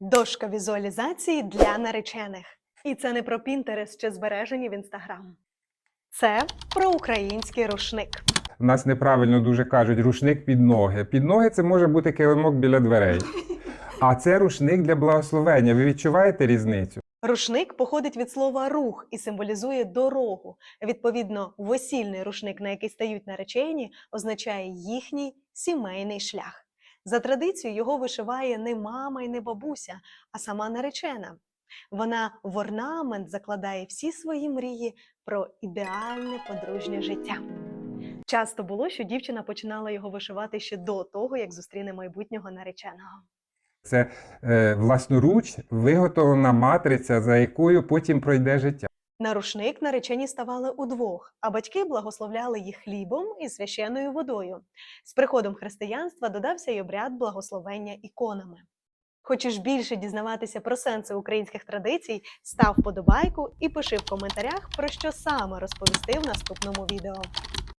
Дошка візуалізації для наречених. І це не про Пінтерес чи збережені в інстаграм. Це про український рушник. У нас неправильно дуже кажуть рушник під ноги. Під ноги це може бути килимок біля дверей. А це рушник для благословення. Ви відчуваєте різницю? Рушник походить від слова рух і символізує дорогу. Відповідно, весільний рушник, на який стають наречені, означає їхній сімейний шлях. За традицією його вишиває не мама і не бабуся, а сама наречена. Вона в орнамент закладає всі свої мрії про ідеальне подружнє життя. Часто було, що дівчина починала його вишивати ще до того, як зустріне майбутнього нареченого. Це е, власноруч виготовлена матриця, за якою потім пройде життя. На рушник наречені ставали удвох, а батьки благословляли їх хлібом і священною водою. З приходом християнства додався й обряд благословення іконами. Хочеш більше дізнаватися про сенси українських традицій, став вподобайку і пиши в коментарях, про що саме розповісти в наступному відео.